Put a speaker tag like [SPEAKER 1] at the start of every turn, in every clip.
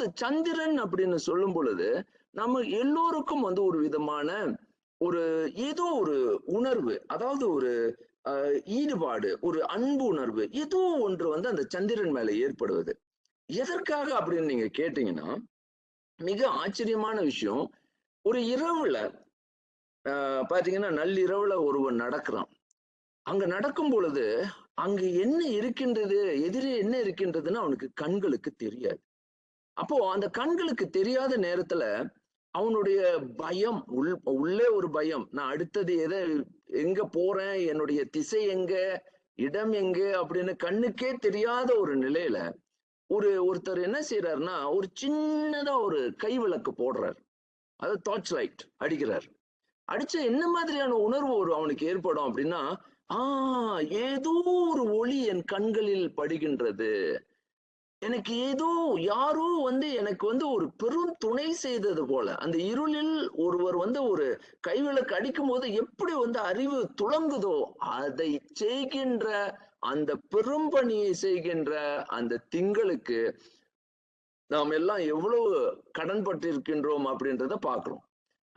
[SPEAKER 1] அதாவது சந்திரன் அப்படின்னு சொல்லும் பொழுது நம்ம எல்லோருக்கும் வந்து ஒரு விதமான ஒரு ஏதோ ஒரு உணர்வு அதாவது ஒரு ஈடுபாடு ஒரு அன்பு உணர்வு ஏதோ ஒன்று வந்து அந்த சந்திரன் மேல ஏற்படுவது. எதற்காக அப்படின்னு நீங்க கேட்டீங்கன்னா மிக ஆச்சரியமான விஷயம். ஒரு இரவுல பாத்தீங்கன்னா நள்ளிரவுல ஒருவன் நடக்கிறான். அங்க நடக்கும் பொழுது அங்கு என்ன இருக்கின்றது எதிரே என்ன இருக்கின்றதுன்னு அவனுக்கு கண்களுக்கு தெரியாது. அப்போ அந்த கண்களுக்கு தெரியாத நேரத்துல அவனுடைய பயம் உள் உள்ளே ஒரு பயம். நான் அடுத்தது எதை எங்க போறேன்? என்னுடைய திசை எங்க? இடம் எங்க? அப்படின்னு கண்ணுக்கே தெரியாத ஒரு நிலையில ஒரு ஒருத்தர் என்ன செய்யறாருன்னா ஒரு சின்னதா ஒரு கை விளக்கு போடுறார். அது டார்ச் லைட் அடிக்கிறார். அடிச்ச என்ன மாதிரியான உணர்வு ஒரு அவனுக்கு ஏற்படும் அப்படின்னா ஆஹ் ஏதோ ஒரு ஒளி என் கண்களில் படுகின்றது. எனக்கு ஏதோ யாரோ வந்து எனக்கு வந்து ஒரு பெரும் துணை செய்தது போல. அந்த இருளில் ஒருவர் வந்து ஒரு கைவிளக்கு அடிக்கும் போது எப்படி வந்து அறிவு துளங்குதோ அதை செய்கின்ற அந்த பெரும்பணியை செய்கின்ற அந்த திங்களுக்கு நாம் எல்லாம் எவ்வளவு கடன் பட்டிருக்கின்றோம் அப்படின்றத பாக்குறோம்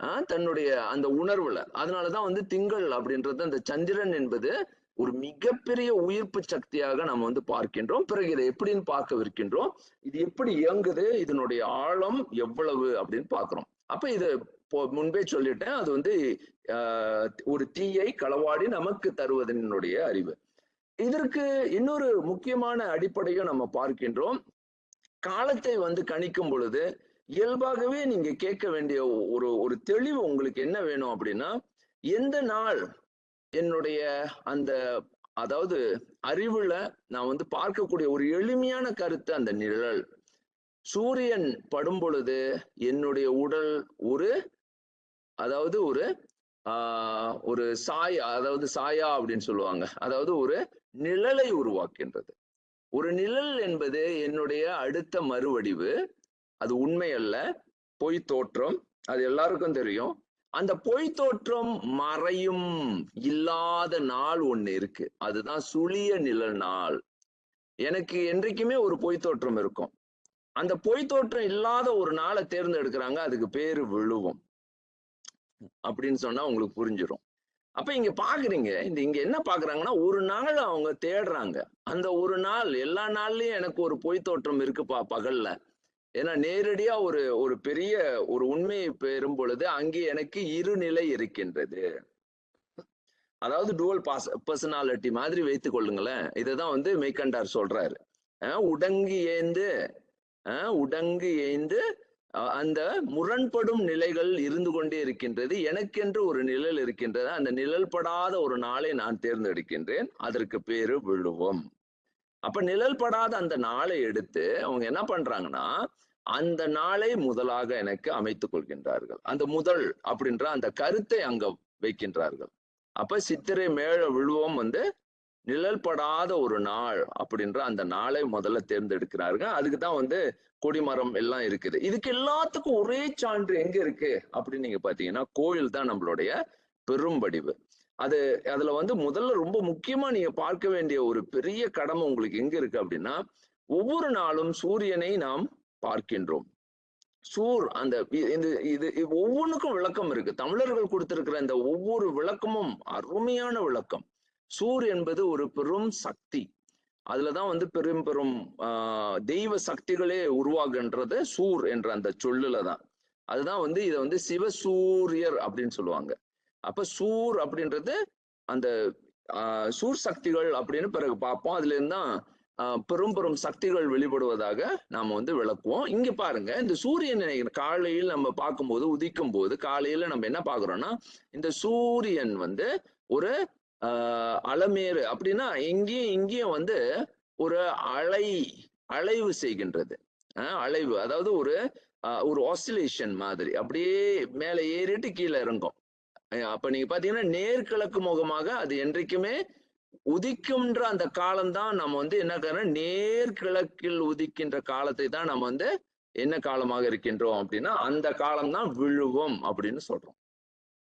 [SPEAKER 1] ஆஹ் தன்னுடைய அந்த உணர்வுல. அதனாலதான் வந்து திங்கள் அப்படின்றது அந்த சந்திரன் என்பது ஒரு மிகப்பெரிய உயிர்ப்பு சக்தியாக நம்ம வந்து பார்க்கின்றோம். பிறகு இதை எப்படின்னு பார்க்கவிருக்கின்றோம். இது எப்படி இயங்குது? இதனுடைய ஆழம் எவ்வளவு அப்படின்னு பார்க்கிறோம். அப்ப இது முன்பே சொல்லிட்டேன். அது வந்து ஆஹ் ஒரு தீயை களவாடி நமக்கு தருவதனுடைய அறிவு. இதற்கு இன்னொரு முக்கியமான அடிப்படையும் நம்ம பார்க்கின்றோம். காலத்தை வந்து கணிக்கும் பொழுது இயல்பாகவே நீங்க கேட்க வேண்டிய ஒரு ஒரு தெளிவு உங்களுக்கு என்ன வேணும் அப்படின்னா எந்த நாள் என்னுடைய அந்த அதாவது அறிவுல நான் வந்து பார்க்கக்கூடிய ஒரு எளிமையான கருத்து அந்த நிழல். சூரியன் படும் பொழுது என்னுடைய உடல் ஒரு அதாவது ஒரு ஆஹ் ஒரு சாய் அதாவது சாயா அப்படின்னு சொல்லுவாங்க. அதாவது ஒரு நிழலை உருவாக்கின்றது. ஒரு நிழல் என்பது என்னுடைய அடுத்த மறுவடிவு. அது உண்மை அல்ல பொய் தோற்றம். அது எல்லாருக்கும் தெரியும். அந்த பொய் தோற்றம் மறையும் இல்லாத நாள் ஒண்ணு இருக்கு. அதுதான் சுழிய நிழல் நாள். எனக்கு என்றைக்குமே ஒரு பொய் தோற்றம் இருக்கும். அந்த பொய் தோற்றம் இல்லாத ஒரு நாளை தேர்ந்தெடுக்கிறாங்க அதுக்கு பேரு விழுவும். அப்படின்னு சொன்னா உங்களுக்கு புரிஞ்சிடும் அப்ப இங்க பாக்குறீங்க இந்த இங்க என்ன பாக்குறாங்கன்னா ஒரு நாள் அவங்க தேடுறாங்க. அந்த ஒரு நாள் எல்லா நாள்லயும் எனக்கு ஒரு பொய் தோற்றம் இருக்குப்பா பகல்ல. ஏன்னா நேரடியா ஒரு ஒரு பெரிய ஒரு உண்மையை பெறும் பொழுது அங்கே எனக்கு இரு நிலை இருக்கின்றது. அதாவது டுவல் பாஸ் பர்சனாலிட்டி மாதிரி வைத்துக் கொள்ளுங்களேன். இதைதான் வந்து மெய்கண்டார் சொல்றாரு. உடங்கு ஏந்து உடங்கு ஏந்து அந்த முரண்படும் நிலைகள் இருந்து கொண்டே இருக்கின்றது. எனக்கென்று ஒரு நிழல் இருக்கின்றது. அந்த நிழல்படாத ஒரு நாளை நான் தேர்ந்தெடுக்கின்றேன். அதற்கு பேரு விழுவோம். அப்ப நிழல் படாத அந்த நாளை எடுத்து அவங்க என்ன பண்றாங்கன்னா அந்த நாளை முதலாக எனக்கு அமைத்துக் கொள்கின்றார்கள். அந்த முதல் அப்படின்ற அந்த கருத்தை அங்க வைக்கின்றார்கள். அப்ப சித்திரை மேல விழுவம் வந்து நிழல் படாத ஒரு நாள் அப்படின்ற அந்த நாளை முதல்ல தேர்ந்தெடுக்கிறார்கள். அதுக்கு தான் வந்து கொடிமரம் எல்லாம் இருக்குது. இதுக்கு எல்லாத்துக்கும் ஒரே சான்று எங்க இருக்கு? அப்படின்னு நீங்க பாத்தீங்கன்னா கோயில் தான் நம்மளுடைய பெரும்படிவு. அது அதுல வந்து முதல்ல ரொம்ப முக்கியமா நீங்க பார்க்க வேண்டிய ஒரு பெரிய கடமை உங்களுக்கு எங்க இருக்கு அப்படின்னா ஒவ்வொரு நாளும் சூரியனை நாம் பார்க்கின்றோம். சூர் அந்த இந்த இது ஒவ்வொன்றுக்கும் விளக்கம் இருக்கு. தமிழர்கள் கொடுத்திருக்கிற இந்த ஒவ்வொரு விளக்கமும் அருமையான விளக்கம். சூர் என்பது ஒரு பெரும் சக்தி. அதுலதான் வந்து பெரும் பெரும் ஆஹ் தெய்வ சக்திகளே உருவாகுன்றது சூர் என்ற அந்த சொல்லுல தான். அதுதான் வந்து இதை வந்து சிவசூரியர் அப்படின்னு சொல்லுவாங்க. அப்ப சூர் அப்படின்றது அந்த ஆஹ் சூர் சக்திகள் அப்படின்னு பிறகு பார்ப்போம். அதுல இருந்து தான் ஆஹ் பெரும் பெரும் சக்திகள் வெளிப்படுவதாக நாம வந்து விளக்குவோம். இங்க பாருங்க இந்த சூரியனை காலையில் நம்ம பார்க்கும்போது உதிக்கும் போது காலையில நம்ம என்ன பாக்குறோம்னா இந்த சூரியன் வந்து ஒரு ஆஹ் அலமேறு அப்படின்னா இங்கேயும் இங்கேயும் வந்து ஒரு அலை அலைவு செய்கின்றது. ஆஹ் அலைவு அதாவது ஒரு ஆஹ் ஒரு ஆசிலேஷன் மாதிரி. அப்படியே மேலே ஏறிட்டு கீழே இறங்கும். அப்ப நீங்க பாத்தீங்கன்னா நேர்கிழக்கு முகமாக அது என்றைக்குமே உதிக்கும்ன்ற அந்த காலம்தான் நம்ம வந்து என்ன நேர்கிழக்கில் உதிக்கின்ற காலத்தை தான் நம்ம வந்து என்ன காலமாக இருக்கின்றோம் அப்படின்னா அந்த காலம் தான் விழுவோம் அப்படின்னு சொல்றோம்.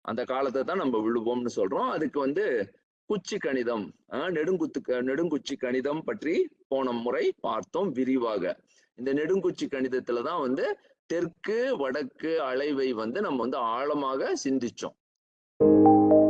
[SPEAKER 1] அந்த காலத்தை தான் நம்ம விழுவோம்னு சொல்றோம். அதுக்கு வந்து குச்சி கணிதம் நெடுங்குத்து நெடுங்குச்சி கணிதம் பற்றி போன முறை பார்த்தோம் விரிவாக. இந்த நெடுங்குச்சி கணிதத்துல தான் வந்து தெற்கு வடக்கு அலைவை வந்து நம்ம வந்து ஆழமாக சிந்திச்சோம். you